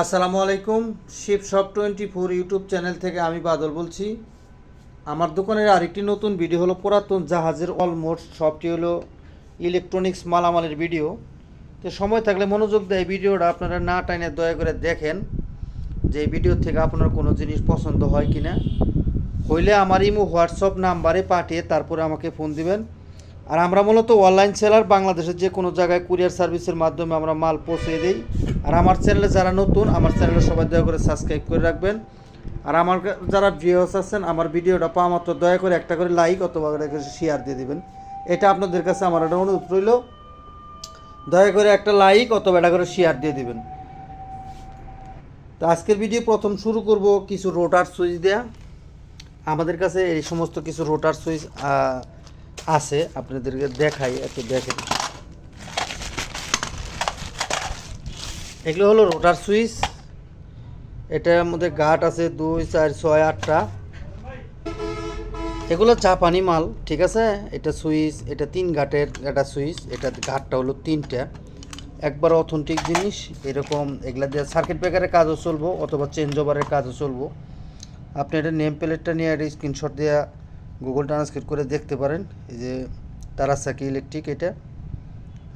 আসসালামু আলাইকুম। Shiv shop twenty four YouTube channel থেকে আমি বাদল বলছি। আমার দোকানের আরেকটি নতুন ভিডিও হলো পুরাতন জাহাজের অলমোস্ট সবটি হলো ইলেকট্রনিক্স মালামালের ভিডিও। তো সময় থাকলে মনোযোগ দেয় ভিডিওটা আপনারা না টাইনে দয়া করে দেখেন যে ভিডিও থেকে আপনার কোনো জিনিস পছন্দ হয় কি না হইলে আমার ইমো, হোয়াটসঅ্যাপ নাম্বারে পাঠিয়ে তারপরে আমাকে ফোন দিবেন। আর আমরা মূলত অনলাইন সেলার বাংলাদেশের যে কোনো জায়গায় কুরিয়ার সার্ভিসের মাধ্যমে আমরা মাল পৌঁছে দিই। আর আমার চ্যানেলে যারা নতুন, আমার চ্যানেলে সবাই দয়া করে সাবস্ক্রাইব করে রাখবেন। আর আমার যারা ভিউয়ার্স আছেন, আমার ভিডিওটা পাওয়া মাত্র দয়া করে একটা করে লাইক অথবা শেয়ার দিয়ে দেবেন। এটা আপনাদের কাছে আমার একটা অনুরোধ রইল। দয়া করে একটা লাইক অথবা একটা করে শেয়ার দিয়ে দেবেন। তো আজকের ভিডিও প্রথম শুরু করব কিছু রোটার সুইচ দেয়া। আমাদের কাছে এই সমস্ত কিছু রোটার সুইচ আছে, আপনাদেরকে দেখাই, একটু দেখেন। এগুলো হলো রোটার সুইচ। এটার মধ্যে গাট আছে দুই, চার, ছয়, আটটা। এগুলো জাপানি মাল, ঠিক আছে? এটা সুইচ, এটা তিন ঘাটের একটা সুইচ, এটা ঘাটটা হলো তিনটা। একবার অথেন্টিক জিনিস, এরকম এগুলা দিয়ে সার্কিট ব্রেকারের কাজও চলবো, অথবা চেঞ্জ ওভারের কাজও চলবো। আপনি এটা নেম প্লেটটা নিয়ে একটা স্ক্রিনশট দিয়ে গুগল ট্রান্সলেট করে দেখতে পারেন। এই যে তারাসাকি ইলেকট্রিক এটা।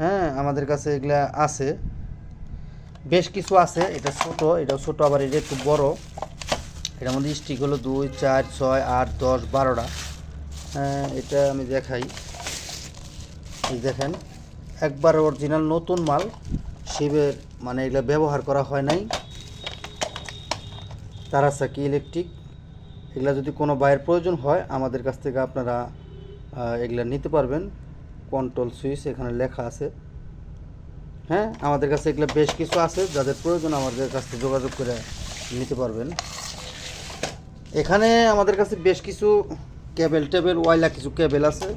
হ্যাঁ আমাদের কাছে এগুলা আছে। বেশ কিছু আছে, এটা ছোট এটা ছোট, আবার এটা একটু বড়। এটার মধ্যে স্টিক হলো দুই, চার, ছয়, আট, দশ, বারোটা। হ্যাঁ এটা আমি দেখাই। এই দেখেন, একবার অরিজিনাল নতুন মাল। শিবের মানে এগুলো ব্যবহার করা হয় নাই। তারাসাকি ইলেকট্রিক এগুলা যদি কোনো বাইয়ের প্রয়োজন হয়, আমাদের কাছ থেকে আপনারা এগুলা নিতে পারবেন। কন্ট্রোল সুইচ এখানে লেখা আছে। হ্যাঁ আমাদের কাছে এগুলো বেশ কিছু আছে, যাদের প্রয়োজন আমাদের কাছ থেকে যোগাযোগ করে নিতে পারবেন। এখানে আমাদের কাছে বেশ কিছু কেবেল টেবেল ওয়াইলা কিছু কেবেল আছে।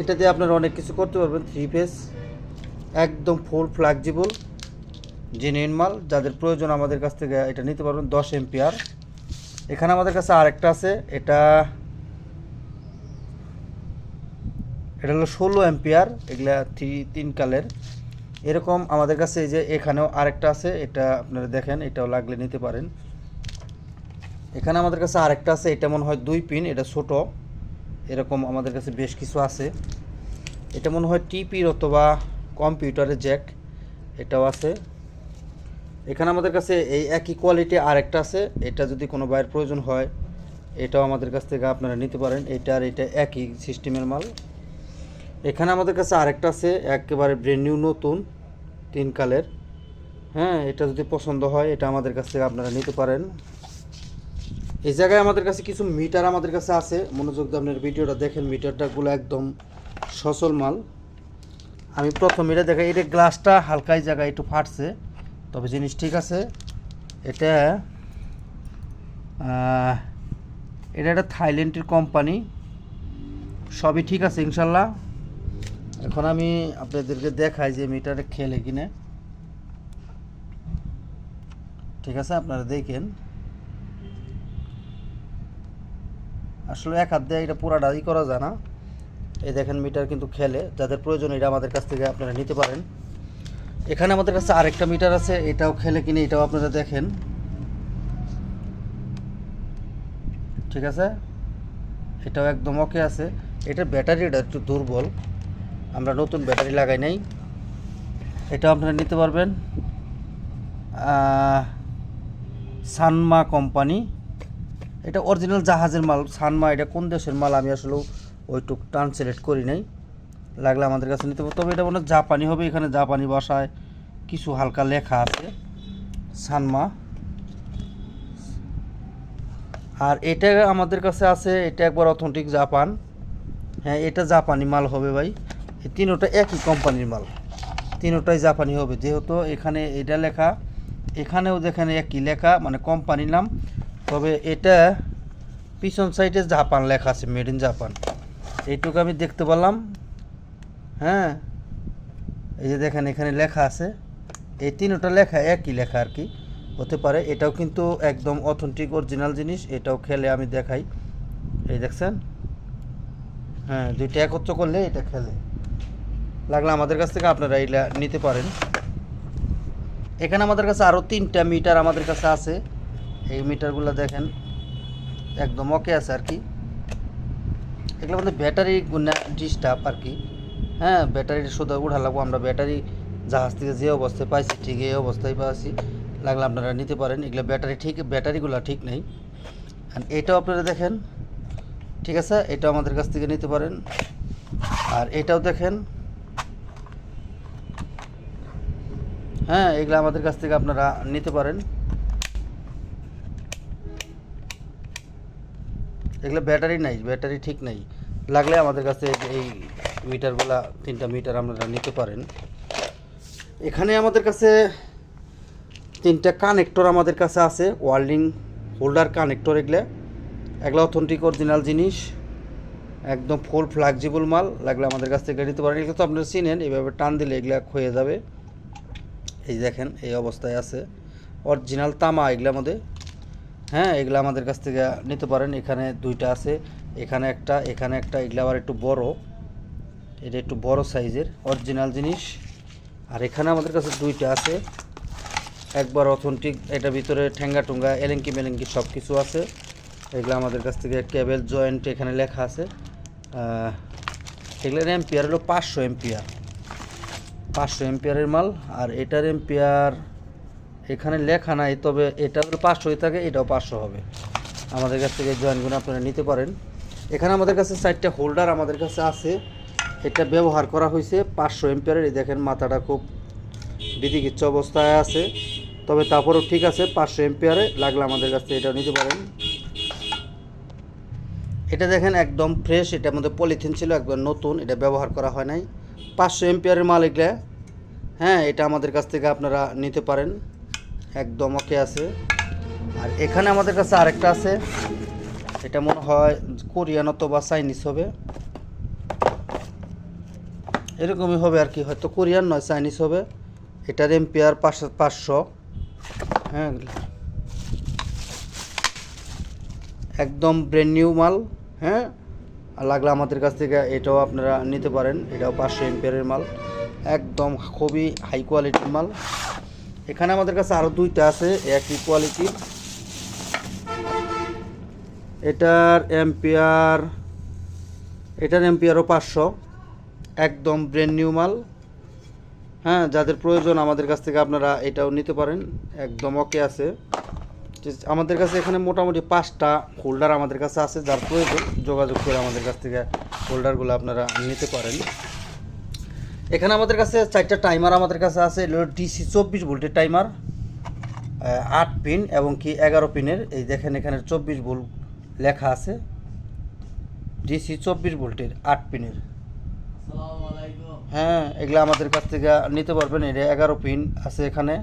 এটা দিয়ে আপনারা অনেক কিছু করতে পারবেন থ্রি ফেস একদম ফুল ফ্লেক্সিবল জেনুইন মাল। যাদের প্রয়োজন আমাদের কাছ থেকে এটা নিতে পারবেন, দশ এমপিআর। এখানে আমাদের কাছে আরেকটা আছে, এটা এটা হলো ষোলো এম্পিয়ার এগুলা থ্রি, তিন কালের। এরকম আমাদের কাছে এই যে এখানেও আরেকটা আছে, এটা আপনারা দেখেন, এটাও লাগলে নিতে পারেন। এখানে আমাদের কাছে আরেকটা আছে, এটা মনে হয় দুই পিন, এটা ছোট। এরকম আমাদের কাছে বেশ কিছু আছে। এটা মনে হয় টিপির অথবা কম্পিউটারের জ্যাক, এটাও আছে। এখানে আমাদের কাছে এই একই কোয়ালিটি আরেকটা আছে। এটা যদি কোনো বাইরের প্রয়োজন হয়, এটাও আমাদের কাছ থেকে আপনারা নিতে পারেন। এটা আর এটা একই সিস্টেমের মাল। এখানে আমাদের কাছে আরেকটা আছে, একেবারে ব্র্যান্ড নিউ নতুন, তিন কালের। হ্যাঁ এটা যদি পছন্দ হয়, এটা আমাদের কাছ থেকে আপনারা নিতে পারেন। এই জায়গায় আমাদের কাছে কিছু মিটার আমাদের কাছে আছে। মনোযোগ দিয়ে আপনার ভিডিওটা দেখেন। মিটারটাগুলো একদম সচল মাল। আমি প্রথম এটা দেখাই। এটা গ্লাসটা হালকাই জায়গায় একটু ফাটছে। তবে জিনিস ঠিক আছে, এটা এটা একটা থাইল্যান্ডের কোম্পানি সবই ঠিক আছে ইনশাল্লাহ। এখন আমি আপনাদেরকে দেখাই যে মিটারে খেলে কিনে। ঠিক আছে, আপনারা দেখেন। আসলে এক হাত দিয়ে এটা পুরাটা ই করা যায় না। এই দেখেন মিটার কিন্তু খেলে, যাদের প্রয়োজন এটা আমাদের কাছ থেকে আপনারা নিতে পারেন। এখানে আমাদের কাছে আরেকটা মিটার আছে, এটাও খেলে কিনে, এটাও আপনারা দেখেন। ঠিক আছে? এটাও একদম ওকে আছে। এটার ব্যাটারিটা একটু দুর্বল। আমরা নতুন ব্যাটারি লাগাই নাই। এটাও আপনারা নিতে পারবেন। সানমা কোম্পানি। এটা অরিজিনাল জাহাজের মাল। সানমা, এটা কোন দেশের মাল? আমি আসলে ওইটুক ট্রান্সলেট করি নাই। লাগলে আমাদের কাছে নিতে তবে এটা মনে জাপানি হবে, এখানে জাপানি ভাষায় কিছু হালকা লেখা আছে। সানমা। আর এটা আমাদের কাছে আছে, এটা একবার অথেন্টিক জাপান। হ্যাঁ এটা জাপানি মাল হবে ভাই। এই তিনোটা একই কোম্পানির মাল। তিনোটাই জাপানি হবে। যেহেতু এখানে এটা লেখা, এখানেও যেখানে একই লেখা মানে কোম্পানির নাম। তবে এটা পিছন সাইডে জাপান লেখা আছে মেড ইন জাপান। এইটুকু আমি দেখতে পেলাম হ্যাঁ? এই যে দেখেন, এখানে লেখা আছে। এই তিনোটা লেখা একই লেখা আর কি। হতে পারে এটাও কিন্তু একদম অথেন্টিক অরিজিনাল জিনিস, এটাও খেলে আমি দেখাই। এই দেখছেন? হ্যাঁ দুইটা একত্র করলে এটা খেলে। লাগলে আমাদের কাছ থেকে আপনারা এইটা নিতে পারেন। এখানে আমাদের কাছে আরও তিনটা মিটার আমাদের কাছে আছে। এই মিটারগুলো দেখেন, একদম ওকে আছে আর কি। এগুলো আমাদের ব্যাটারি ডিস্টার্ব আর কি। হ্যাঁ ব্যাটারির শুধু উঠা লাগবো, আমরা ব্যাটারি জাহাজ থেকে যে অবস্থায় পাইছি, ঠিক এই অবস্থায় পাইছি, লাগলে আপনারা নিতে পারেন। এগুলো ব্যাটারি ঠিক ব্যাটারিগুলো ঠিক নেই। আর এটাও আপনারা দেখেন, ঠিক আছে? এটাও আমাদের কাছ থেকে নিতে পারেন। আর এটাও দেখেন হ্যাঁ এগুলো আমাদের কাছ থেকে আপনারা নিতে পারেন। এগুলো ব্যাটারি নাই ব্যাটারি ঠিক নাই। লাগলে আমাদের কাছে এই মিটারগুলা, তিনটা মিটার আপনারা নিতে পারেন। এখানে আমাদের কাছে তিনটা কানেক্টর আমাদের কাছে আছে ওয়ার্ল্ডিং হোল্ডার কানেক্টর এগুলো। এগুলো অথেন্টিক অরিজিনাল জিনিস। একদম ফুল ফ্লেক্সিবল মাল, লাগলে আমাদের কাছ থেকে নিতে পারেন। এগুলো তো আপনারা চিনেন এইভাবে টান দিলে এগুলা ক্ষয়ে যাবে। এই দেখেন, এই অবস্থায় আছে। অরিজিনাল তামা এগুলো মধ্যে হ্যাঁ এগুলো আমাদের কাছ থেকে নিতে পারেন। এখানে দুইটা আছে, এখানে একটা এখানে একটা, এগুলো আবার একটু বড়। এটা একটু বড় সাইজের অরিজিনাল জিনিস। আর এখানে আমাদের কাছে দুইটা আছে। একবার অথেন্টিক এটার ভিতরে ঠেঙ্গা টুঙ্গা, এলেঙ্কি মেলেঙ্কি সব কিছু আছে। এগুলো আমাদের কাছ থেকে কেবেল জয়েন্ট এখানে লেখা আছে। এগুলোর এম্পিয়ার হলো পাঁচশো এম্পিয়ার পাঁচশো এম্পিয়ারের মাল, আর এটার এম্পিয়ার এখানে লেখা নাই, তবে এটা হলো পাঁচশোই থাকে, এটাও পাঁচশো হবে। আমাদের কাছ থেকে জয়েন্টগুলো আপনারা নিতে পারেন। এখানে আমাদের কাছে চারটা হোল্ডার আমাদের কাছে আছে। এটা ব্যবহার করা হয়েছে পাঁচশো এম্পিয়ারের এই দেখেন মাথাটা খুব বিধিকিচ্ছ অবস্থায় আছে। তবে তারপরেও ঠিক আছে, পাঁচশো এম্পিয়ারে লাগলে আমাদের কাছ থেকে এটাও নিতে পারেন। এটা দেখেন একদম ফ্রেশ এটা আমাদের পলিথিন ছিল একবার নতুন, এটা ব্যবহার করা হয় নাই। পাঁচশো এম্পিয়ারের মাল এগুলা হ্যাঁ এটা আমাদের কাছ থেকে আপনারা নিতে পারেন। একদম ওকে আছে। আর এখানে আমাদের কাছে আরেকটা আছে, এটা মনে হয় কোরিয়ান অথবা চাইনিজ হবে। এরকমই হবে আর কি, হয়তো কোরিয়ান নয়, চাইনিজ হবে। এটার এম্পিয়ার পাঁচশো পাঁচশো। হ্যাঁ। একদম ব্র্যান্ড নিউ মাল হ্যাঁ। লাগলে আমাদের কাছ থেকে এটাও আপনারা নিতে পারেন, এটাও পাঁচশো এম্পিয়ারের মাল। একদম খুবই হাই কোয়ালিটির মাল। এখানে আমাদের কাছে আরও দুইটা আছে, একই কোয়ালিটির এটার এম্পিয়ার এটার এম্পিয়ারও পাঁচশো। একদম ব্র্যান্ড নিউ মাল। হ্যাঁ যাদের প্রয়োজন আমাদের কাছ থেকে আপনারা এটাও নিতে পারেন। একদম ওকে আছে। আমাদের কাছে এখানে মোটামুটি পাঁচটা হোল্ডার আমাদের কাছে আছে, যার প্রয়োজন। যোগাযোগ করে আমাদের কাছ থেকে হোল্ডারগুলো আপনারা নিতে পারেন। এখানে আমাদের কাছে চারটা টাইমার আমাদের কাছে আছে। ডিসি চব্বিশ ভোল্টের টাইমার আট পিন এবং কি এগারো পিনের এই দেখেন এখানে চব্বিশ ভোল্ট লেখা আছে। ডিসি চব্বিশ ভোল্টের আট পিনের হ্যাঁ এগুলো আমাদের কাছ থেকে নিতে পারবেন। এটা এগারো পিন আছে এখানে,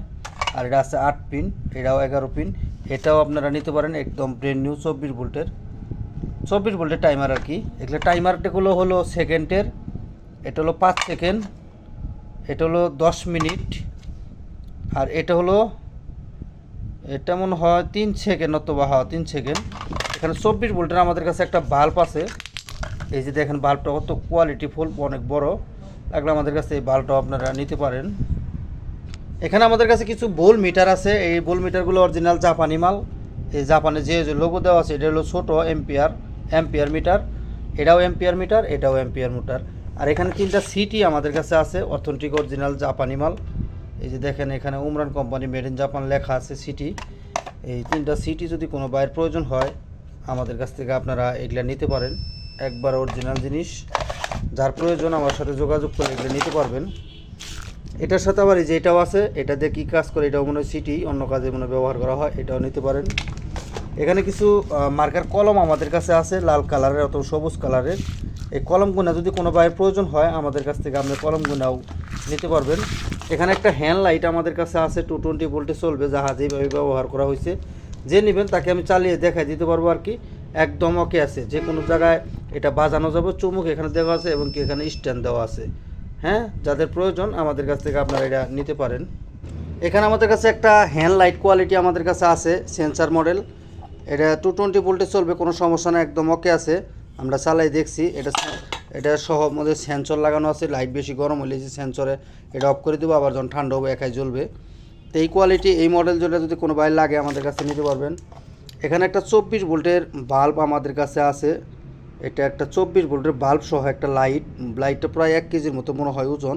আর এটা আছে আট পিন, এটাও এগারো পিন। এটাও আপনারা নিতে পারেন একদম ব্রেন নিউ চব্বিশ ভোল্টের। চব্বিশ ভোল্টের টাইমার আর কি। এগুলো টাইমারগুলো হলো সেকেন্ডের এটা হলো পাঁচ সেকেন্ড এটা হলো দশ মিনিট, আর এটা হলো, এটা মনে হয় তিন সেকেন্ড অথবা হ্যাঁ তিন সেকেন্ড এখানে চব্বিশ ভোল্টের আমাদের কাছে একটা বাল্ব আছে। এই যে দেখেন বাল্বটা কত কোয়ালিটি ফুল অনেক বড়। লাগলে আমাদের কাছে এই বাল্বটাও আপনারা নিতে পারেন। এখানে আমাদের কাছে কিছু বোল মিটার আছে। এই বোল মিটারগুলো অরিজিনাল জাপানি মাল। এই জাপানে যে লোগো দেওয়া আছে, এটা হলো ছোটো এম্পিয়ার এম্পিয়ার মিটার এটাও এম্পিয়ার মিটার এটাও এম্পিয়ার মিটার আর এখানে তিনটা সিটি আমাদের কাছে আছে অর্থনৈতিক অরিজিনাল জাপানি মাল। এই যে দেখেন এখানে Omron company made in Japan লেখা আছে সিটি এই তিনটা সিটি যদি কোনো বাইয়ের প্রয়োজন হয়, আমাদের কাছ থেকে আপনারা এগুলা নিতে পারেন। একবার অরিজিনাল জিনিস, যার প্রয়োজন আমার সাথে যোগাযোগ করে এগুলো নিতে পারবেন। এটার সাথে আবার এই যে এটাও আছে, এটা দিয়ে কী কাজ করে, এটাও মনে হয় সিটি অন্য কাজে মনে ব্যবহার করা হয়, এটাও নিতে পারেন। এখানে কিছু মার্কার কলম আমাদের কাছে আছে, লাল কালারের অথবা সবুজ কালারের এই কলম কলমগুনা যদি কোনো বাইয়ের প্রয়োজন হয়, আমাদের কাছ থেকে আপনি কলমগুনাও নিতে পারবেন। এখানে একটা হ্যান্ড লাইট আমাদের কাছে আছে টু টোয়েন্টি ভোল্টে চলবে যাহা এইভাবে ব্যবহার করা হয়েছে। যে নেবেন তাকে আমি চালিয়ে দেখাই দিতে পারব আর কি। একদম ওকে আছে, যে কোনো জায়গায় এটা বাজানো যাবে, চুমুক এখানে দেওয়া আছে এবং কি এখানে স্ট্যান্ড দেওয়া আছে। হ্যাঁ? যাদের প্রয়োজন আমাদের কাছ থেকে আপনারা এটা নিতে পারেন। এখানে আমাদের কাছে একটা হ্যান্ড লাইট কোয়ালিটি আমাদের কাছে আছে, সেন্সার মডেল। এটা টু টোয়েন্টি ভোল্টে চলবে, কোনো সমস্যা না একদম ওকে আছে। আমরা চালাই দেখছি, এটা এটা সহ মধ্যে সেন্সর লাগানো আছে লাইট বেশি গরম হলে যে সেন্সরে এটা অফ করে দেবো, আবার যখন ঠান্ডা হবে, একাই জ্বলবে। তো এই কোয়ালিটি এই মডেল যেটা যদি কোনো বাইর লাগে আমাদের কাছে নিতে পারবেন। এখানে একটা চব্বিশ ভোল্টের বাল্ব আমাদের কাছে আছে। এটা একটা চব্বিশ ভোল্টের বাল্ব সহ একটা লাইট। লাইটটা প্রায় এক কেজির মতো মনে হয় ওজন।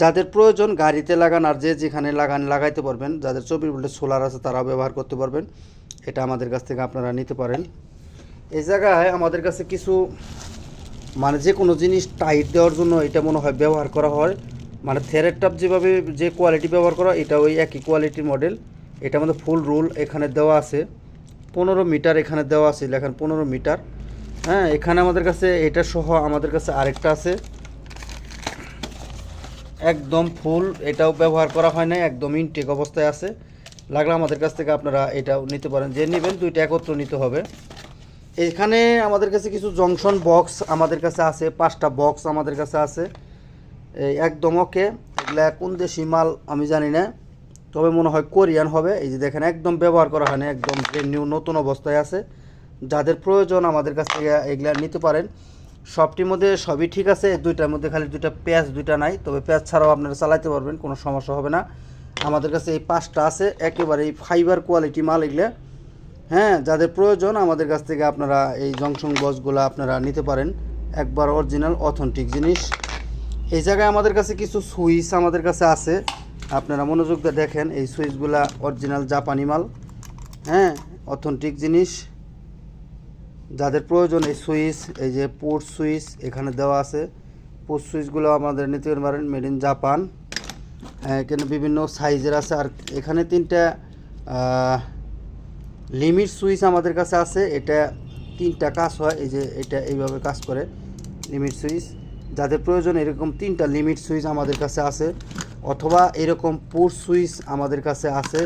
যাদের প্রয়োজন গাড়িতে লাগান আর যে যেখানে লাগান, লাগাইতে পারবেন। যাদের চব্বিশ ভোল্টের সোলার আছে, তারাও ব্যবহার করতে পারবেন। এটা আমাদের কাছ থেকে আপনারা নিতে পারেন। এই জায়গায় আমাদের কাছে কিছু মানে যে কোনো জিনিস টাইট দেওয়ার জন্য এটা মনে হয় ব্যবহার করা হয়। মানে থেরের টাপ যেভাবে যে কোয়ালিটি ব্যবহার করা এটা ওই একই কোয়ালিটির মডেল এটা আমাদের ফুল রুল এখানে দেওয়া আছে। পনেরো মিটার এখানে দেওয়া আছে, লেখান পনেরো মিটার। হ্যাঁ এখানে আমাদের কাছে এটা সহ আমাদের কাছে আরেকটা আছে। একদম ফুল, এটাও ব্যবহার করা হয় না একদম ইনটেক অবস্থায় আছে। লাগলে আমাদের কাছ থেকে আপনারা এটাও নিতে পারেন। যে নেবেন, দুইটা একত্র নিতে হবে। এখানে আমাদের কাছে কিছু জংশন বক্স আমাদের কাছে আছে, পাঁচটা বক্স আমাদের কাছে আছে। একদম ওকে। এগুলা কোন দেশি মাল আমি জানি না। তবে মনে হয় কোরিয়ান হবে। এই যে দেখেন, একদম ব্যবহার করা হয় না, একদম নিউ নতুন অবস্থায় আছে। যাদের প্রয়োজন আমাদের কাছ থেকে এগুলা নিতে পারেন। সবটির মধ্যে সবই ঠিক আছে, দুইটার মধ্যে খালি দুইটা পেঁয়াজ দুইটা নাই। তবে পেঁয়াজ ছাড়াও আপনারা চালাতে পারবেন, কোনো সমস্যা হবে না। আমাদের কাছে এই পাঁচটা আছে, একেবারে এই ফাইবার কোয়ালিটি মাল এগুলা। হ্যাঁ যাদের প্রয়োজন আমাদের কাছ থেকে আপনারা এই জংশন বক্সগুলো আপনারা নিতে পারেন। একবার অরিজিনাল অথেন্টিক জিনিস। এই জায়গায় আমাদের কাছে কিছু সুইচ আমাদের কাছে আছে। আপনারা মনোযোগ দিয়ে দেখেন এই সুইচগুলা অরিজিনাল জাপানি মাল। হ্যাঁ অথেন্টিক জিনিস। যাদের প্রয়োজন এই সুইচ এই যে পোর্ট সুইচ এখানে দেওয়া আছে। পোর্ট সুইচগুলো আমাদের নিতে পারেন মেড ইন জাপান হ্যাঁ, এখানে বিভিন্ন সাইজের আছে। আর এখানে তিনটা লিমিট সুইচ আমাদের কাছে আছে। এটা তিনটা কাজ হয়। এই যে এটা এইভাবে কাজ করে। Limit switch. যাদের প্রয়োজন এরকম তিনটা লিমিট সুইচ আমাদের কাছে আছে। অথবা এরকম পোর্ট সুইচ আমাদের কাছে আছে।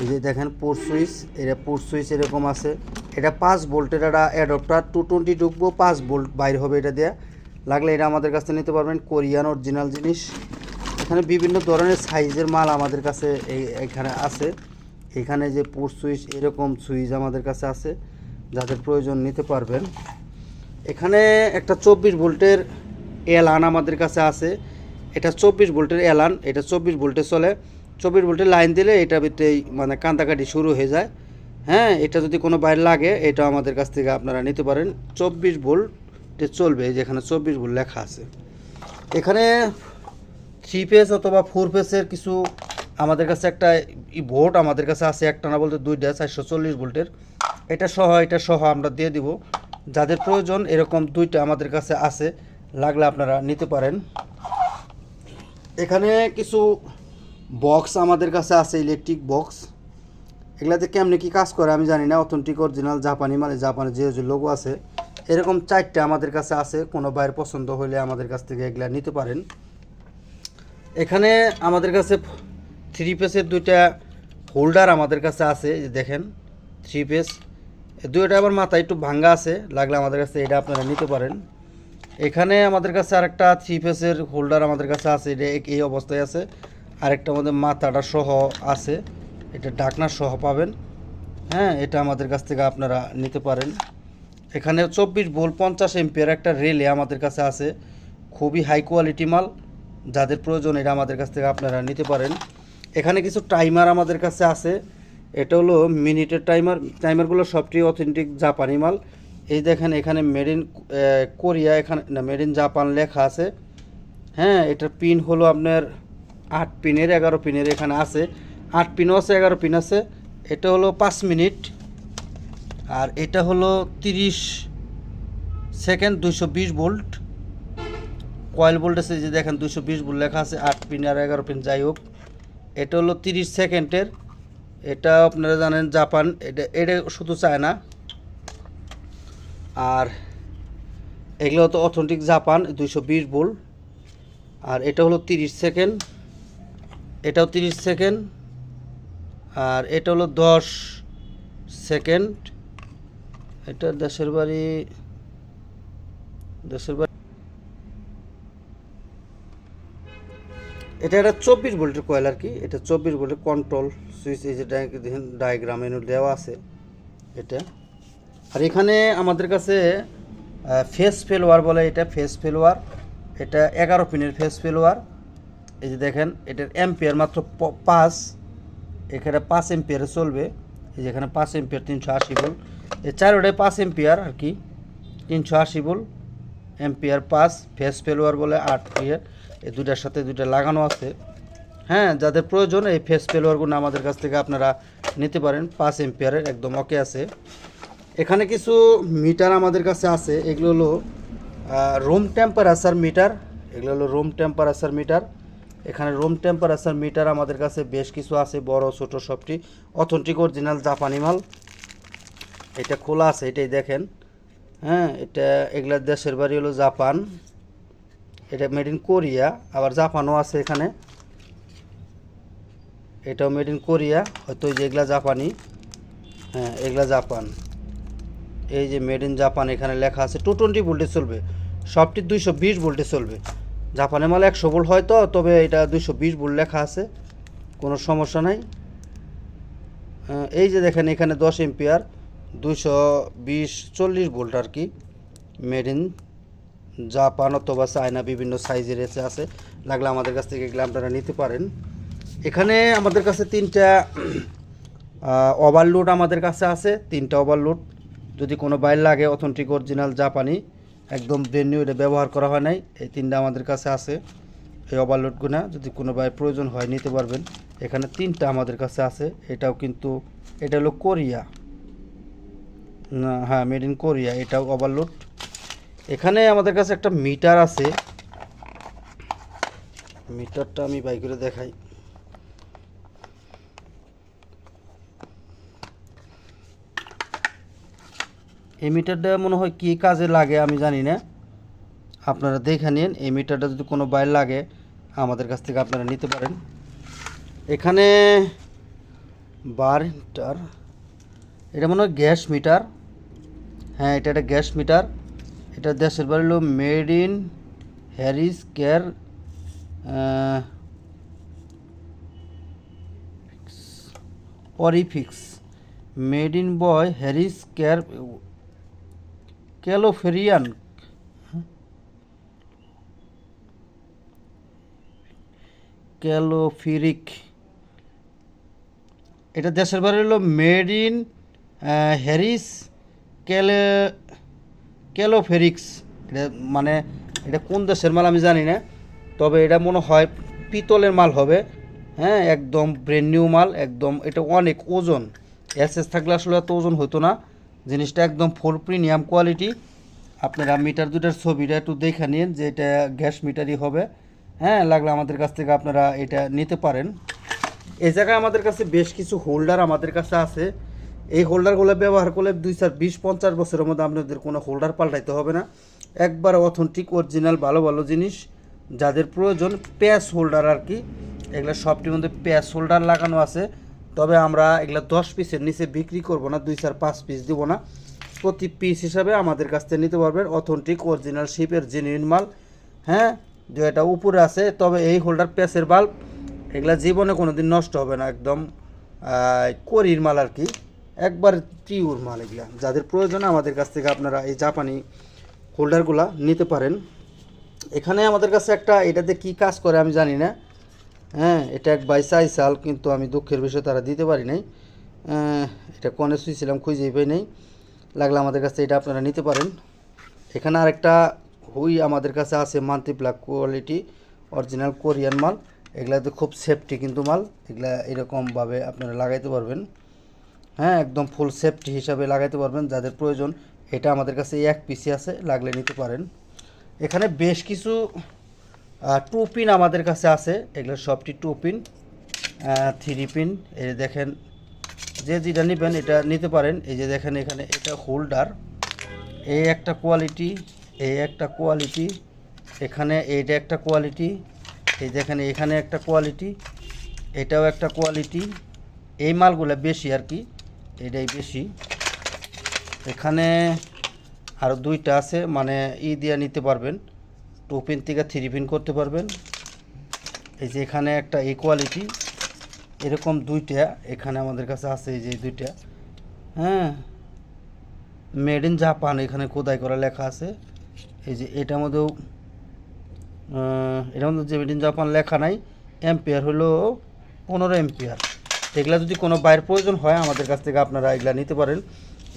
এই যে দেখেন পোর্ট সুইচ এটা পোর্ট সুইচ এরকম আছে। এটা পাঁচ ভোল্টের একটা অ্যাডপ্টার টু টোয়েন্টি ঢুকবো, পাঁচ ভোল্ট বাইর হবে এটা দেয়া। লাগলে এটা আমাদের কাছে নিতে পারবেন, কোরিয়ান অরিজিনাল জিনিস। এখানে বিভিন্ন ধরনের সাইজের মাল আমাদের কাছে এই, এখানে আছে। এখানে যে পোর্ট সুইচ এরকম সুইচ আমাদের কাছে আছে, যাদের প্রয়োজন নিতে পারবেন। এখানে একটা চব্বিশ ভোল্টের এলান আমাদের কাছে আছে। এটা চব্বিশ ভোল্টের এলান এটা চব্বিশ ভোল্টে চলে। চব্বিশ ভোল্টের লাইন দিলে এটা ভিতরেই মানে কান্দাকাটি শুরু হয়ে যায়। হ্যাঁ এটা যদি কোনো বাইরে লাগে, এটা আমাদের কাছ থেকে আপনারা নিতে পারেন। চব্বিশ ভোল্টে চলবে যেখানে চব্বিশ ভোল্ট লেখা আছে। এখানে থ্রি পেজ অথবা ফোর পেজের কিছু আমাদের কাছে একটা ভোল্ট আমাদের কাছে আছে, একটা না বলতে দুইটা, চারশো চল্লিশ ভোল্টের। এটা সহ এটা সহ আমরা দিয়ে দিব। যাদের প্রয়োজন এরকম দুইটা আমাদের কাছে আছে, লাগলে আপনারা নিতে পারেন। এখানে কিছু বক্স আমাদের কাছে আছে ইলেকট্রিক বক্স এগুলাতে কেমনি কি কাজ করে আমি জানি না অথেন্টিক অরিজিনাল জাপানি মানে জাপানের যে যে লোগো আছে, এরকম চারটে আমাদের কাছে আছে, কোনো বাইরের পছন্দ হলে আমাদের কাছ থেকে এগুলা নিতে পারেন। এখানে আমাদের কাছে থ্রি পেসের দুইটা হোল্ডার আমাদের কাছে আছে যে দেখেন থ্রি পেস দুইটা আবার মাথা একটু ভাঙ্গা আছে, লাগলে আমাদের কাছে এটা আপনারা নিতে পারেন। এখানে আমাদের কাছে আরেকটা থ্রি ফেসের হোল্ডার আমাদের কাছে আছে, এটা এই অবস্থায় আছে। আরেকটা আমাদের মাথাটা সহ আছে, এটা ঢাকনা সহ পাবেন। হ্যাঁ এটা আমাদের কাছ থেকে আপনারা নিতে পারেন। এখানে চব্বিশ ভোল্ট পঞ্চাশ এমপিয়ার একটা রেলে আমাদের কাছে আছে। খুবই হাই কোয়ালিটি মাল, যাদের প্রয়োজন এটা আমাদের কাছ থেকে আপনারা নিতে পারেন। এখানে কিছু টাইমার আমাদের কাছে আছে। এটা হলো মিনিটের টাইমার টাইমারগুলো সবটি অথেন্টিক জাপানি মাল। এই দেখেন এখানে মেড ইন কোরিয়া এখানে, না মেড ইন জাপান লেখা আছে। হ্যাঁ এটার পিন হলো আপনার আট পিনের এগারো পিনের এখানে আছে। আট পিনও আছে, এগারো পিন আছে। এটা হলো পাঁচ মিনিট। আর এটা হলো তিরিশ সেকেন্ড, দুইশো বিশ ভোল্ট। কয়েল ভোল্টেজে যে দেখেন দুইশো বিশ ভোল্ট লেখা আছে, আট পিন আর এগারো পিন যাই হোক। এটা হলো তিরিশ সেকেন্ডের। এটা আপনারা জানেন জাপান, এটা এটা শুধু চায় না আর এগুলো হতো অথেন্টিক জাপান দুইশো বিশ ভোল্ট আর এটা হলো তিরিশ সেকেন্ড এটাও তিরিশ সেকেন্ড আর এটা হলো দশ সেকেন্ড এটা দেশের বাড়ি দেশের বাড়ি, এটা একটা চব্বিশ ভোল্টের কয়েল আর কি, এটা চব্বিশ ভোল্টের কন্ট্রোল সুইচ এই যে ডায়াগ্রাম এনে দেওয়া আছে, এটা। আর এখানে আমাদের কাছে ফেস ফেলোয়ার বলে এটা ফেস ফেলোয়ার এটা এগারো পিনের ফেস ফেলোয়ার এই যে দেখেন, এটার অ্যাম্পিয়ার মাত্র পাঁচ। এখানে পাঁচ এম্পিয়ারে চলবে। এই যে এখানে পাঁচ এম্পিয়ার তিনশো আশি ভোল্ট এই চারোটায় পাঁচ এম্পিয়ার আর কি, তিনশো আশি ভোল্ট এম্পিয়ার পাঁচ ফেস ফেলোয়ার বলে আট ইয়ার এই দুটার সাথে দুটা লাগানো আছে। হ্যাঁ যাদের প্রয়োজন, এই ফেস ফেলোয়ারগুলো আমাদের কাছ থেকে আপনারা নিতে পারেন। পাঁচ এম্পিয়ারের একদম ওকে আছে। এখানে কিছু মিটার আমাদের কাছে আছে, এগুলো হলো রুম টেম্পারেচার মিটার এগুলো হলো রুম টেম্পারেচার মিটার এখানে রুম টেম্পারেচার মিটার আমাদের কাছে বেশ কিছু আছে, বড়, ছোট সবটি। অথেন্টিক অরিজিনাল জাপানি মাল। এটা খোলা আছে, এটাই দেখেন। হ্যাঁ এটা এগুলার দেশের বাড়ি হলো জাপান। এটা মেড ইন কোরিয়া আবার জাপানও আছে এখানে। এটাও মেড ইন কোরিয়া হয়তো যে এগুলা জাপানি। হ্যাঁ এগুলা জাপান। এই যে মেড ইন জাপান এখানে লেখা আছে টু টোয়েন্টি ভোল্টে চলবে। সবটি দুইশো বিশ ভোল্টে চলবে। জাপানের মাল একশো ভোল্ট হয়তো তবে এটা দুইশো বিশ ভোল্ট লেখা আছে। কোনো সমস্যা নাই। এই যে দেখেন এখানে দশ এম্পিয়ার দুইশো বিশ চল্লিশ ভোল্ট আর কি। মেড ইন জাপান অথবা চায়না বিভিন্ন সাইজের এসে আছে। লাগলে আমাদের কাছ থেকে আপনারা নিতে পারেন। এখানে আমাদের কাছে তিনটা ওভারলোড আমাদের কাছে আছে, তিনটা ওভারলোড যদি কোনো বাইর লাগে অথেন্টিক অরিজিনাল জাপানি একদম ব্রেন নিউ এটা ব্যবহার করা হয় নাই, এই তিনটা আমাদের কাছে আছে। এই ওভারলোডগুলো যদি কোনো বাইর প্রয়োজন হয় নিতে পারবেন। এখানে তিনটা আমাদের কাছে আছে, এটাও কিন্তু, এটা হলো কোরিয়া। না হ্যাঁ মেড ইন কোরিয়া, এটাও ওভারলোড এখানে আমাদের কাছে একটা মিটার আছে। মিটারটা আমি বাই করে দেখাই। এই মিটারটা মনে হয় কী কাজে লাগে আমি জানি না। আপনারা দেখে নিন, এই মিটারটা যদি কোনো বাইর লাগে, আমাদের কাছ থেকে আপনারা নিতে পারেন। এখানে বারটার এটা মনে হয় গ্যাস মিটার। হ্যাঁ এটা একটা গ্যাস মিটার। এটা দেশের বাড়ি হলো made in Harris care অরিফিক্স। Made in boy Harris care ক্যালোফেরিয়ান। ক্যালোফিরিক। এটা দেশের বাড়ি হলো মেড ইন হ্যারিস ক্যালে, ক্যালোফেরিক্স। এটা মানে এটা কোন দেশের মাল আমি জানি না, তবে এটা মনে হয় পিতলের মাল হবে। হ্যাঁ একদম ব্রেন নিউ মাল, একদম এটা অনেক ওজন। এসএস থাকলে আসলে এত ওজন হতো না। জিনিসটা একদম ফোর প্রিমিয়াম কোয়ালিটি আপনারা মিটার দুটার ছবিটা একটু দেখে নিন যে এটা গ্যাস মিটারই হবে। হ্যাঁ লাগলে আমাদের কাছ থেকে আপনারা এটা নিতে পারেন। এই জায়গায় আমাদের কাছে বেশ কিছু হোল্ডার আমাদের কাছে আছে। এই হোল্ডারগুলো ব্যবহার করলে দুই চার, বিশ, পঞ্চাশ বছরের মধ্যে আপনাদের কোনো হোল্ডার পাল্টাইতে হবে না। একবার অথেন্টিক অরিজিনাল ভালো ভালো জিনিস যাদের প্রয়োজন প্যাচ হোল্ডার আর কি। এগুলো সবটির মধ্যে প্যাচ হোল্ডার লাগানো আছে। তবে আমরা এগুলো দশ পিসের নিচে বিক্রি করব না, দুই চার পাঁচ পিস দিব না। প্রতি পিস হিসাবে আমাদের কাছ থেকে নিতে পারবেন অথেন্টিক অরিজিনাল শিপের জেনুইন মাল। হ্যাঁ যে এটা উপরে আছে, তবে এই হোল্ডার প্যাচের বাল্ব এগুলা জীবনে কোনো দিন নষ্ট হবে না, একদম করির মাল আর কি। একবার পিওর মাল এগুলা। যাদের প্রয়োজন আমাদের কাছ থেকে আপনারা এই জাপানি হোল্ডারগুলা নিতে পারেন। এখানে আমাদের কাছে একটা, এটাতে কি কাজ করে আমি জানি না। হ্যাঁ এটা এক বাই চাল কিন্তু আমি দুঃখের বিষয় তারা দিতে পারি নাই। এটা কনে শুয়েছিলাম খুঁজেই পাই নাই। লাগলে আমাদের কাছে এটা আপনারা নিতে পারেন। এখানে আরেকটা হুই আমাদের কাছে আছে মাল্টিপ্লাক কোয়ালিটি অরিজিনাল কোরিয়ান মাল। এগুলাতে খুব সেফটি কিন্তু মাল। এগুলা এরকমভাবে আপনারা লাগাইতে পারবেন। হ্যাঁ একদম ফুল সেফটি হিসাবে লাগাইতে পারবেন, যাদের প্রয়োজন। এটা আমাদের কাছে এক পিসি আছে, লাগলে নিতে পারেন। এখানে বেশ কিছু টু পিন আমাদের কাছে আছে। এগুলো সবটি টু পিন থ্রি পিন এই দেখেন, যে যেটা নেবেন এটা নিতে পারেন। এই যে দেখেন এখানে এটা হোল্ডার। এই একটা কোয়ালিটি, এই একটা কোয়ালিটি, এখানে এইটা একটা কোয়ালিটি, এই দেখেন এখানে একটা কোয়ালিটি, এটাও একটা কোয়ালিটি। এই মালগুলো বেশি আর কি, এটাই বেশি। এখানে আরও দুইটা আছে মানে ই দিয়ে নিতে পারবেন। টু পিন থেকে থ্রি পিন করতে পারবেন। এই যে এখানে একটা এই কোয়ালিটি এরকম দুইটা এখানে আমাদের কাছে আছে, এই যে দুইটা। হ্যাঁ? মেড ইন জাপান এখানে খোদাই করা লেখা আছে। এই যে এটার মধ্যেও এটার মধ্যে যে মেড ইন জাপান লেখা নাই এম্পিয়ার হলো পনেরো এম্পিয়ার এগুলা যদি কোনো বাইরের প্রয়োজন হয়, আমাদের কাছ থেকে আপনারা এগুলা নিতে পারেন।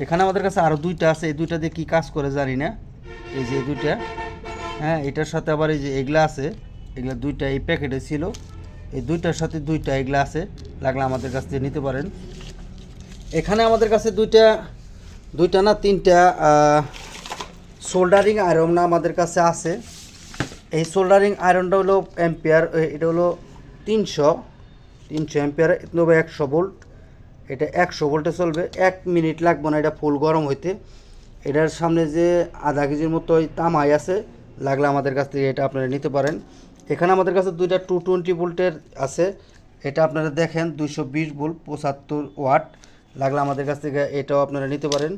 এখানে আমাদের কাছে আরও দুইটা আছে, এই দুইটা দিয়ে কী কাজ করে জানি না। এই যে দুইটা। হ্যাঁ এটার সাথে আবার এই যে এগুলা আছে, এগুলা দুইটা এই প্যাকেটে ছিল। এই দুইটার সাথে দুইটা এগুলা আছে, লাগলে আমাদের কাছ থেকে নিতে পারেন। এখানে আমাদের কাছে দুইটা দুইটা না তিনটা সোল্ডারিং আয়রন না আমাদের কাছে আছে। এই সোল্ডারিং আয়রনটা হলো অ্যাম্পিয়ার এটা হলো তিনশো তিনশো অ্যাম্পিয়ার তবে একশো ভোল্ট এটা একশো ভোল্টে চলবে, এক মিনিট লাগবে না এটা ফুল গরম হইতে। এটার সামনে যে আধা কেজির মতো ওই তামাই আছে লাগলে আমাদের কাছ থেকে এটা আপনারা নিতে পারেন। এখানে আমাদের কাছে দুইটা টু টোয়েন্টি ভোল্টের আছে। এটা আপনারা দেখেন, দুইশো বিশ ভোল্ট, পঁচাত্তর ওয়াট। লাগলে আমাদের কাছ থেকে এটাও আপনারা নিতে পারেন।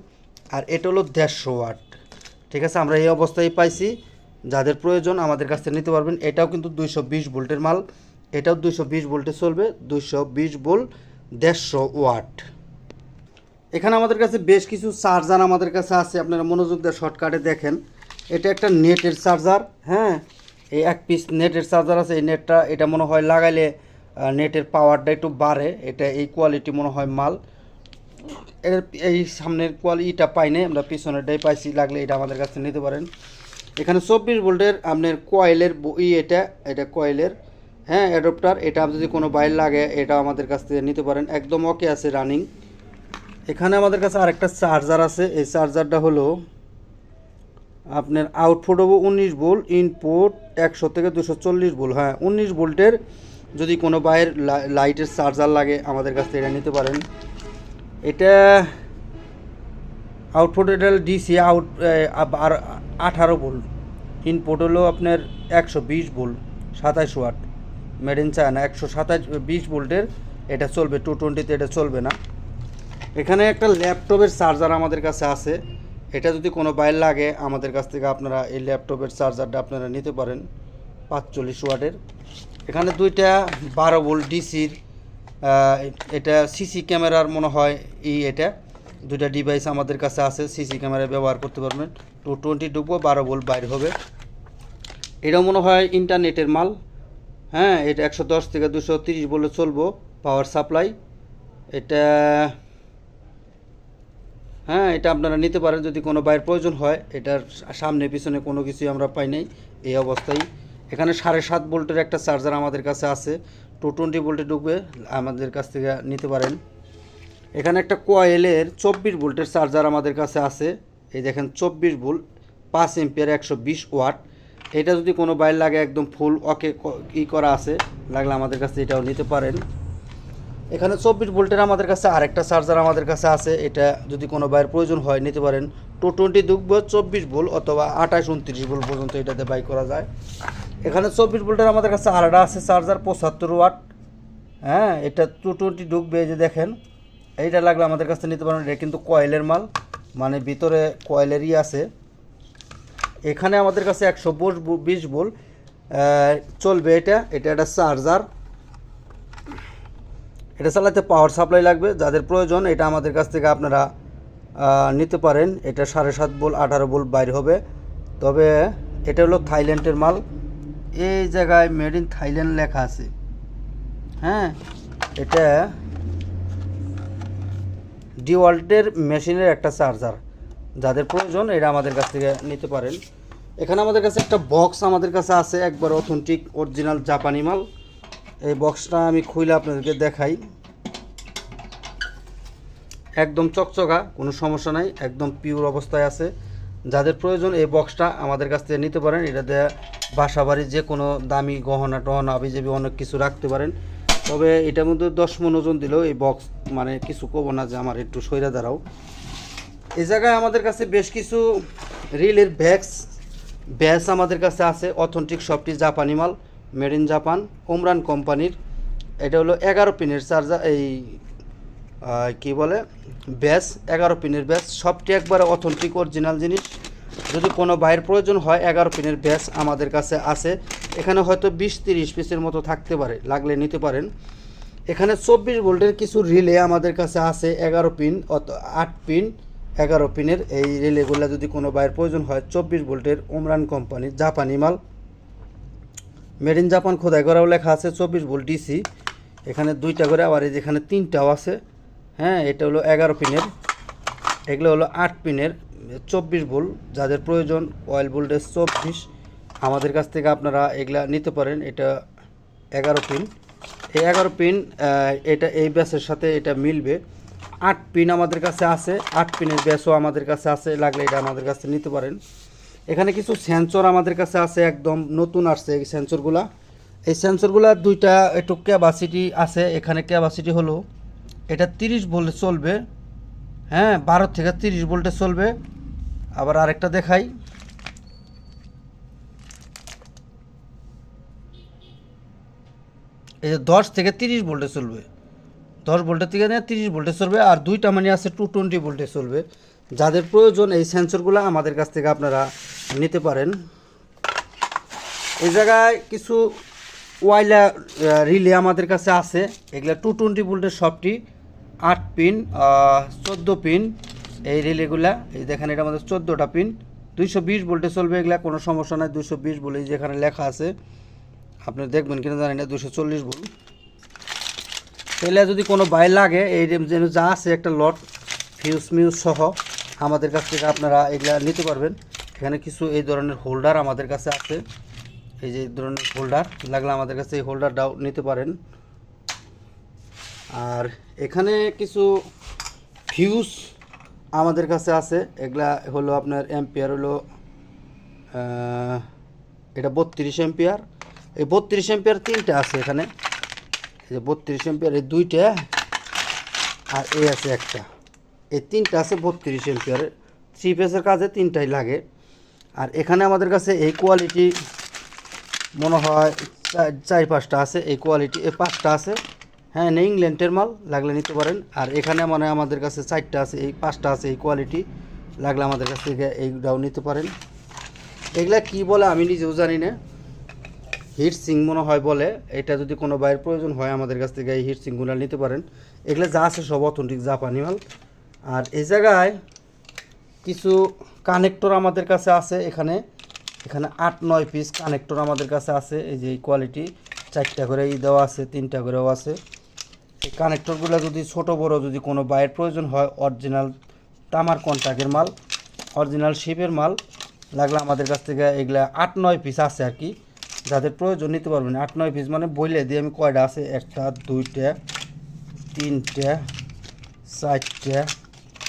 আর এটা হলো দেড়শো ওয়াট। ঠিক আছে, আমরা এই অবস্থায় পাইছি। যাদের প্রয়োজন আমাদের কাছ থেকে নিতে পারবেন। এটাও কিন্তু দুইশো বিশ ভোল্টের মাল। এটাও দুইশো বিশ ভোল্টে চলবে। দুইশো বিশ ভোল্ট, দেড়শো ওয়াট। এখানে আমাদের কাছে বেশ কিছু চার্জার আমাদের কাছে আছে। আপনারা মনোযোগ দিয়ে শর্টকাটে দেখেন। এটা একটা নেটের চার্জার হ্যাঁ? এই এক পিস নেটের চার্জার আছে, এই নেটটা, এটা মনে হয় লাগাইলে নেটের পাওয়ারটা একটু বাড়ে, এটা এই কোয়ালিটি মনে হয় মাল। এর এই সামনের কোয়ালিটিটা পাই নাই আমরা পিছনেরটাই পাইছি, লাগলে এটা আমাদের কাছে নিতে পারেন। এখানে চব্বিশ ভোল্টের আপনার কয়েলের ই এটা এটা কয়েলের হ্যাঁ অ্যাডপ্টার এটা যদি কোনো বাইর লাগে, এটা আমাদের কাছ থেকে নিতে পারেন, একদম ওকে আছে রানিং এখানে আমাদের কাছে আরেকটা চার্জার আছে, এই চার্জারটা হলো আপনার আউটপুট হব উনিশ ভোল্ট ইনপুট একশো থেকে দুশো চল্লিশ ভোল্ট। হ্যাঁ উনিশ ভোল্টের যদি কোনো বাইরের লাইটের চার্জার লাগে, আমাদের কাছ থেকে এটা নিতে পারেন। এটা আউটপুট এটা ডিসি আউট আর আঠারো ভোল্ট। ইনপুট হলো আপনার একশো বিশ ভোল্ট সাতাশ ওয়াট। মেড ইন চায়না একশো সাতাশ বিশ ভোল্টের এটা চলবে টু টোয়েন্টিতে এটা চলবে না। এখানে একটা ল্যাপটপের চার্জার আমাদের কাছে আছে। এটা যদি কোনো বাইর লাগে, আমাদের কাছ থেকে আপনারা এই ল্যাপটপের চার্জারটা আপনারা নিতে পারেন, পাঁচচল্লিশ ওয়াটের। এখানে দুইটা বারো ভোল্ট ডিসির এটা সিসি ক্যামেরার মনে হয় ই এটা। দুইটা ডিভাইস আমাদের কাছে আছে, সিসি ক্যামেরা ব্যবহার করতে পারবেন। টু টোয়েন্টি ঢুকবো বারো ভোল্ট বাইর হবে। এটাও মনে হয় ইন্টারনেটের মাল। হ্যাঁ এটা একশো দশ থেকে দুশো তিরিশ বলে চলবো পাওয়ার সাপ্লাই এটা হ্যাঁ এটা আপনারা নিতে পারেন যদি কোনো বাইরের প্রয়োজন হয়। এটার সামনে পিছনে কোনো কিছুই আমরা পাই নাই। এই অবস্থায়। এখানে সাড়ে সাত ভোল্টের একটা চার্জার আমাদের কাছে আছে। টু টোয়েন্টি ভোল্টে ঢুকবে, আমাদের কাছ থেকে নিতে পারেন। এখানে একটা কয়েলের চব্বিশ ভোল্টের চার্জার আমাদের কাছে আছে। এই দেখেন, চব্বিশ ভোল্ট, পাঁচ এম্পিয়ার একশো বিশ ওয়াট। এটা যদি কোনো বাইর লাগে একদম ফুল ওকে ই করা আছে। লাগলে আমাদের কাছে এটাও নিতে পারেন। এখানে চব্বিশ ভোল্টের আমাদের কাছে আরেকটা চার্জার আমাদের কাছে আছে। এটা যদি কোনো বাইয়ের প্রয়োজন হয়, নিতে পারেন। টু টোয়েন্টি দুকবো চব্বিশ ভোল্ট অথবা আঠাশ উনত্রিশ ভোল্ট পর্যন্ত এটাতে বাই করা যায়। এখানে চব্বিশ ভোল্টের আমাদের কাছে আরেকটা আছে চার্জার পঁচাত্তর ওয়াট হ্যাঁ এটা টু টোয়েন্টি ঢুকবে যে দেখেন। এইটা লাগলে আমাদের কাছে নিতে পারেন। এটা কিন্তু কয়েলের মাল। মানে ভিতরে কয়েলেরই আছে। এখানে আমাদের কাছে একশো বিশ ভোল্ট চলবে এটা। এটা একটা চার্জার এটা চালাতে পাওয়ার সাপ্লাই লাগবে, যাদের প্রয়োজন, এটা আমাদের কাছ থেকে আপনারা নিতে পারেন। এটা সাড়ে সাত বোল আঠারো বোল বাইর হবে। তবে এটা হলো থাইল্যান্ডের মাল। এই জায়গায় মেড ইন থাইল্যান্ড লেখা আছে। হ্যাঁ এটা ডিওয়াল্টের মেশিনের একটা চার্জার যাদের প্রয়োজন এটা আমাদের কাছ থেকে নিতে পারেন। এখানে আমাদের কাছে একটা বক্স আমাদের কাছে আছে, একবার অথেন্টিক অরিজিনাল জাপানি মাল। এই বক্সটা আমি খুলে আপনাদেরকে দেখাই। একদম চকচকা, কোনো সমস্যা নাই, একদম পিওর অবস্থায় আছে। যাদের প্রয়োজন এই বক্সটা আমাদের কাছ থেকে নিতে পারেন। এটাতে বাসা বাড়ির যে কোনো দামি গহনা টহনা, আবিজাবি অনেক কিছু রাখতে পারেন। তবে এটার মধ্যে দশ মন ওজন দিলেও এই বক্স মানে কিছু কব না, যে আমার একটু সইরা দাঁড়াও। এই জায়গায় আমাদের কাছে বেশ কিছু রিলের ব্যাগস ব্যাস আমাদের কাছে আছে। অথেন্টিক সবটি জাপানি মাল। মেড ইন জাপান ওমরান কোম্পানির। এটা হলো এগারো পিনের চার্জার, এই কি বলে, ব্যাস, এগারো পিনের ব্যাস। সবটি একবারে অথেন্টিক, অরিজিনাল জিনিস। যদি কোনো বাইরের প্রয়োজন হয়, এগারো পিনের ব্যাস আমাদের কাছে আছে। এখানে হয়তো বিশ তিরিশ পিসের মতো থাকতে পারে, লাগলে নিতে পারেন। এখানে চব্বিশ ভোল্টের কিছু রিলে আমাদের কাছে আছে, এগারো পিন, অত, আট পিন, এগারো পিনের। এই রিলেগুলো যদি কোনো বাইরের প্রয়োজন হয়, চব্বিশ ভোল্টের ওমরান কোম্পানির জাপানি মাল। মেড ইন জাপান খোদাই করাও লেখা আছে চব্বিশ ভোল্ট ডিসি এখানে দুইটা করে আবার এই যে এখানে তিনটাও আছে। হ্যাঁ এটা হলো এগারো পিনের। এগুলো হলো আট পিনের। চব্বিশ ভোল্ট, যাদের প্রয়োজন অয়েল ভোল্টেজ চব্বিশ। আমাদের কাছ থেকে আপনারা এগুলা নিতে পারেন। এটা এগারো পিন। এই এগারো পিন এটা এই ব্যাসের সাথে এটা মিলবে। আট পিন আমাদের কাছে আছে। আট পিনের ব্যাসও আমাদের কাছে আছে। লাগলে এটা আমাদের কাছে নিতে পারেন। এখানে কিছু সেন্সর আমাদের কাছে আছে একদম নতুন আসছে এই সেন্সরগুলা এই সেন্সরগুলা দুইটা একটু ক্যাপাসিটি আছে, এখানে ক্যাপাসিটি হলো এটা তিরিশ ভোল্টে চলবে হ্যাঁ বারো থেকে তিরিশ ভোল্টে চলবে। আবার আরেকটা দেখাই। এই যে দশ থেকে তিরিশ ভোল্টে চলবে। দশ ভোল্টের থেকে তিরিশ ভোল্টে চলবে, আর দুইটা মানে আছে টু টোয়েন্টি ভোল্টে চলবে। যাদের প্রয়োজন এই সেন্সরগুলো আমাদের কাছ থেকে আপনারা নিতে পারেন। এই জায়গায় কিছু ওয়াইলা রিলে আমাদের কাছে আছে। এগুলা টু টোয়েন্টি ভোল্টের সবটি, আট পিন চোদ্দ পিন এই রিলেগুলা এই দেখেন এটা আমাদের চোদ্দোটা পিন দুইশো বিশ ভোল্টে চলবে এগুলা, কোনো সমস্যা নাই। দুইশো বিশ বলে যেখানে লেখা আছে, আপনি দেখবেন কিনা জানি না দুশো চল্লিশ ভোল্ট। তাহলে যদি কোনো বাইর লাগে, এই যে যা আছে একটা লট ফিউজ মিউজ সহ। আমাদের কাছ থেকে আপনারা এগুলা নিতে পারবেন। এখানে কিছু এই ধরনের হোল্ডার আমাদের কাছে আছে। এই যে ধরনের হোল্ডার, লাগলে আমাদের কাছে এই হোল্ডারটাও নিতে পারেন। আর এখানে কিছু ফিউজ আমাদের কাছে আছে। এগুলা হলো আপনার এম্পিয়ার হলো এটা বত্রিশ এম্পিয়ার এই বত্রিশ এম্পিয়ার তিনটা আছে এখানে। এই যে বত্রিশ এম্পিয়ার এই দুইটা, আর এই আছে একটা। এই তিনটা আছে বত্রিশ এম্পিয়ারের থ্রি পেসের কাজে তিনটাই লাগে। আর এখানে আমাদের কাছে এই কোয়ালিটি মনে হয় চার- পাঁচটা আছে। এই কোয়ালিটি এই পাঁচটা আছে। হ্যাঁ না ইংল্যান্ডের মাল লাগলে নিতে পারেন। আর এখানে মানে আমাদের কাছে চারটা আছে। এই পাঁচটা আছে, এই কোয়ালিটি লাগলে আমাদের কাছ থেকে এইটাও নিতে পারেন। এগুলা কি বলে আমি নিজেও জানি না। হিট সিং মনে হয় বলে। এটা যদি কোনো বাইরের প্রয়োজন হয়, আমাদের কাছ থেকে এই হিট সিংগুলো নিতে পারেন। এগুলো যা আছে সব অথেন্টিক জাপানি মাল। আর এই জায়গায় কিছু কানেক্টর আমাদের কাছে আছে এখানে। এখানে আট, নয় পিস কানেক্টর আমাদের কাছে আছে। এই যে কোয়ালিটি চারটা করে এই দেওয়া আছে, তিনটা করেও আছে। এই কানেক্টরগুলো যদি ছোট, বড় যদি কোনো বাইরের প্রয়োজন হয় অরিজিনাল তামার কন্ট্রাক্টের মাল অরিজিনাল শিপের মাল লাগলে আমাদের কাছ থেকে এগুলা আট, নয় পিস আছে আর কি। যাদের প্রয়োজন নিতে পারবেন আট, নয় পিস মানে বইলে দিয়ে আমি কয়টা আছে? একটা, দুইটা, তিনটা, চারটা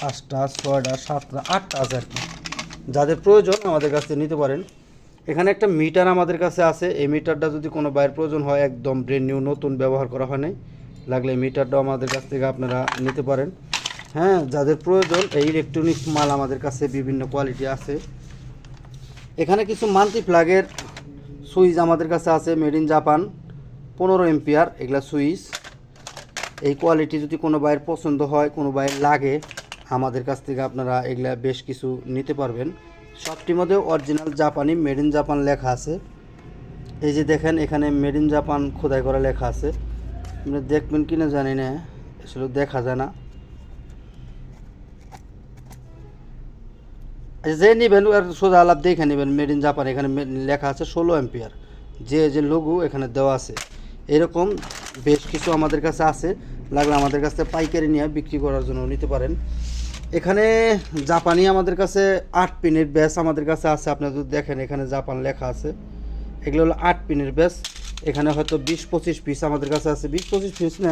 পাঁচটা, ছয়টা, সাতটা, আটটা আছে আর কি। যাদের প্রয়োজন আমাদের কাছ থেকে নিতে পারেন। এখানে একটা মিটার আমাদের কাছে আছে। এই মিটারটা যদি কোনো বাইরের প্রয়োজন হয়, একদম ব্রেন নিউ নতুন ব্যবহার করা হয় নাই। লাগলে মিটারটাও আমাদের কাছ থেকে আপনারা নিতে পারেন। হ্যাঁ যাদের প্রয়োজন, এই ইলেকট্রনিক্স মাল আমাদের কাছে বিভিন্ন কোয়ালিটি আছে। এখানে কিছু মাল্টি প্লাগের সুইচ আমাদের কাছে আছে মেড ইন জাপান পনেরো এম্পিয়ার এগুলা সুইচ। এই কোয়ালিটি যদি কোনো বাইরের পছন্দ হয়, কোনো বাইরের লাগে আমাদের কাছ থেকে আপনারা এগুলা বেশ কিছু নিতে পারবেন। সবটির মধ্যে অরিজিনাল জাপানি মেড ইন জাপান লেখা আছে। এই যে দেখেন, এখানে মেড ইন জাপান খোদাই করা লেখা আছে। আপনি দেখবেন কি না জানি না, আসলে দেখা যায় না। যে নেবেন, আর সোজা আলাপ দেখে নেবেন মেড ইন জাপান এখানে লেখা আছে ষোলো এম্পিয়ার যে যে লঘু এখানে দেওয়া আছে। এরকম বেশ কিছু আমাদের কাছে আছে। লাগলে আমাদের কাছে পাইকারি নিয়ে বিক্রি করার জন্য নিতে পারেন। এখানে জাপানি আমাদের কাছে আট পিনের ব্যাস আমাদের কাছে আছে। আপনারা যদি দেখেন এখানে জাপান লেখা আছে। এগুলো হলো আট পিনের ব্যাস। এখানে হয়তো বিশ, পঁচিশ পিস আমাদের কাছে আছে। বিশ, পঁচিশ পিস না,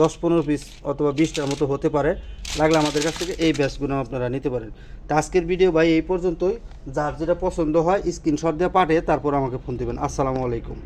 দশ, পনেরো পিস অথবা বিশটার মতো হতে পারে। লাগলে আমাদের কাছ থেকে এই ব্যাসগুলো আপনারা নিতে পারেন। তো আজকের ভিডিও ভাই এই পর্যন্তই। যার যেটা পছন্দ হয় স্ক্রিনশট দিয়ে পাঠিয়ে তারপর আমাকে ফোন দেবেন। আসসালামু আলাইকুম।